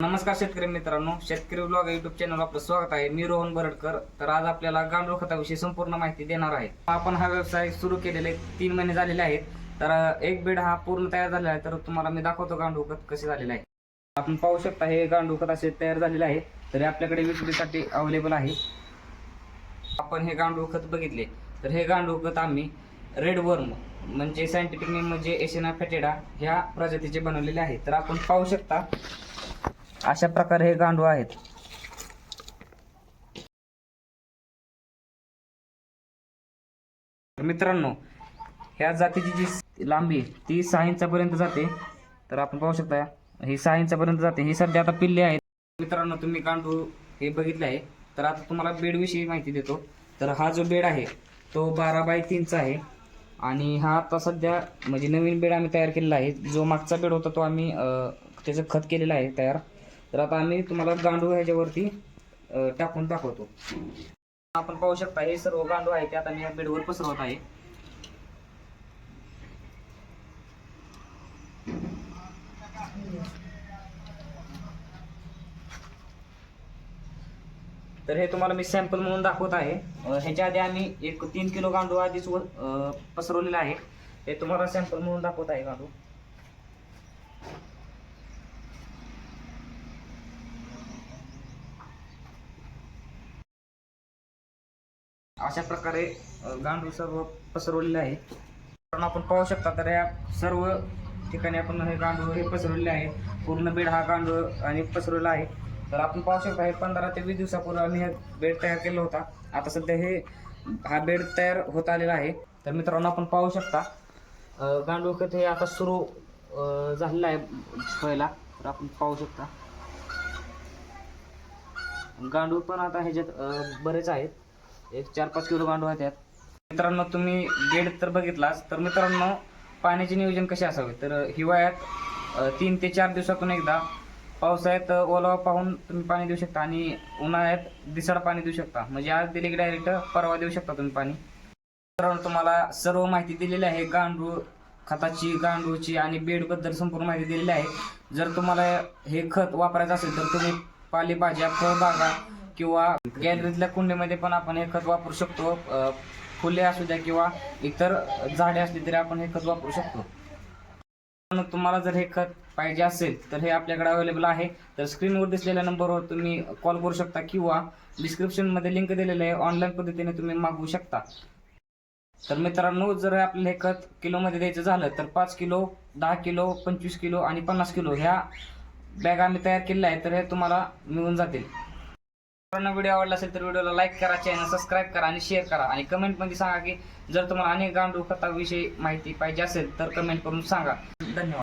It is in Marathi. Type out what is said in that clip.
नमस्कार शेतकरी मित्रांनो शेतकरी ब्लॉग युट्यूब चॅनल आपलं स्वागत आहे. मी रोहन बरडकर. तर आज आपल्याला गांडूळ खताविषयी संपूर्ण माहिती देणार आहे. आपण हा व्यवसाय सुरू केलेले तीन महिने झालेले आहेत. तर एक बेड हा पूर्ण तयार झालेला आहे. तर तुम्हाला मी दाखवतो गांडूळ खत कसे झालेले आहे. आपण पाहू शकता हे गांडूळ खत असे तयार झालेले आहे. तर हे आपल्याकडे विक्रीसाठी अवेलेबल आहे. आपण हे गांडूळ खत बघितले. तर हे गांडूळ खत आम्ही रेड वर्म म्हणजे सायंटिफिक नेम म्हणजे एशिना फेटेडा ह्या प्रजातीचे बनवलेले आहे. तर आपण पाहू शकता अशा प्रकारे हे गांडूळ आहेत. मित्रांनो ह्या जातीची जी लांबी ती सहा इंचापर्यंत जाते. तर आपण पाहू शकता ही सहा इंचापर्यंत जाते. ही सध्या आता पिल्ले आहेत. मित्रांनो तुम्ही गांडूळ हे बघितले आहे. तर आता तुम्हाला बेडविषयी माहिती देतो. तर हा जो बेड आहे तो बारा बाय तीनचा आहे. आणि हा आता सध्या म्हणजे नवीन बेड आम्ही तयार केलेला आहे. जो मागचा बेड होता तो आम्ही त्याचं खत केलेलं आहे तयार. तर आता आम्ही तुम्हाला गांडूळ ह्याच्यावरती टाकून दाखवतो. आपण पाहू शकता हे सर्व गांडूळ आहे ते आता मी या बेडवर पसरवत आहे. तर हे तुम्हाला मी सॅम्पल म्हणून दाखवत आहे. ह्याच्या आधी आम्ही एक तीन किलो गांडूळ आधीच वर पसरवलेला आहे. हे तुम्हाला सॅम्पल म्हणून दाखवत आहे गांडूळ. अशा प्रकारे गांडूळ सर्व पसरवलेले आहे. कारण आपण पाहू शकता तर या सर्व ठिकाणी आपण हे गांडूळ हे पसरवलेले आहे. पूर्ण बेड हा गांडूळ आणि पसरवलेला आहे. तर आपण पाहू शकता हे पंधरा ते वीस दिवसापूर्वी आम्ही हे बेड तयार केला होता. आता सध्या हे हा बेड तयार होत आलेला आहे. तर मित्रांनो आपण पाहू शकता गांडूळ खत हे आता सुरू झालेलं आहे व्हायला. तर आपण पाहू शकता. गांडूळ पण आता ह्याच्यात बरेच आहेत. एक चार पाच किलो गांडूळ आहेत त्यात. मित्रांनो तुम्ही बेड तर बघितलाच तर मित्रांनो पाण्याचे नियोजन कसे असावे? तर हिवाळ्यात अ, तीन ते चार दिवसातून एकदा पावसाळ्यात अ, ओलावा पाहून तुम्ही पाणी देऊ शकता आणि उन्हाळ्यात दिसाड पाणी देऊ शकता. म्हणजे आज दिले की डायरेक्ट परवा देऊ शकता तुम्ही पाणी. मित्रांनो तुम्हाला सर्व माहिती दिलेली आहे. गांडूळ खताची गांडूळची आणि बेडबद्दल संपूर्ण माहिती दिलेली आहे. जर तुम्हाला हे खत वापरायचं असेल तर तुम्ही पालेभाज्या फळबागा किंवा गॅलरीतल्या कुंडीमध्ये पण आपण हे खत वापरू शकतो. फुले असू द्या किंवा इतर झाडे असली तरी आपण हे खत वापरू शकतो. तुम्हाला जर हे खत पाहिजे असेल तर हे आपल्याकडे अवेलेबल आहे. तर स्क्रीनवर दिसलेल्या नंबरवर तुम्ही कॉल करू शकता किंवा डिस्क्रिप्शनमध्ये लिंक दिलेलं आहे. ऑनलाईन पद्धतीने तुम्ही मागवू शकता. तर मित्रांनो जर आपल्याला हे खत किलोमध्ये द्यायचं झालं तर पाच किलो दहा किलो पंचवीस किलो आणि पन्नास किलो ह्या बॅग आम्ही तयार केलेल्या आहेत तर हे तुम्हाला मिळून जातील. मित्रांनो व्हिडिओ आवडला असेल तर व्हिडिओला लाईक करा चॅनल सबस्क्राईब करा आणि शेअर करा. आणि कमेंटमध्ये सांगा की जर तुम्हाला अनेक गांडूळ खताविषयी माहिती पाहिजे असेल तर कमेंट करून सांगा. धन्यवाद.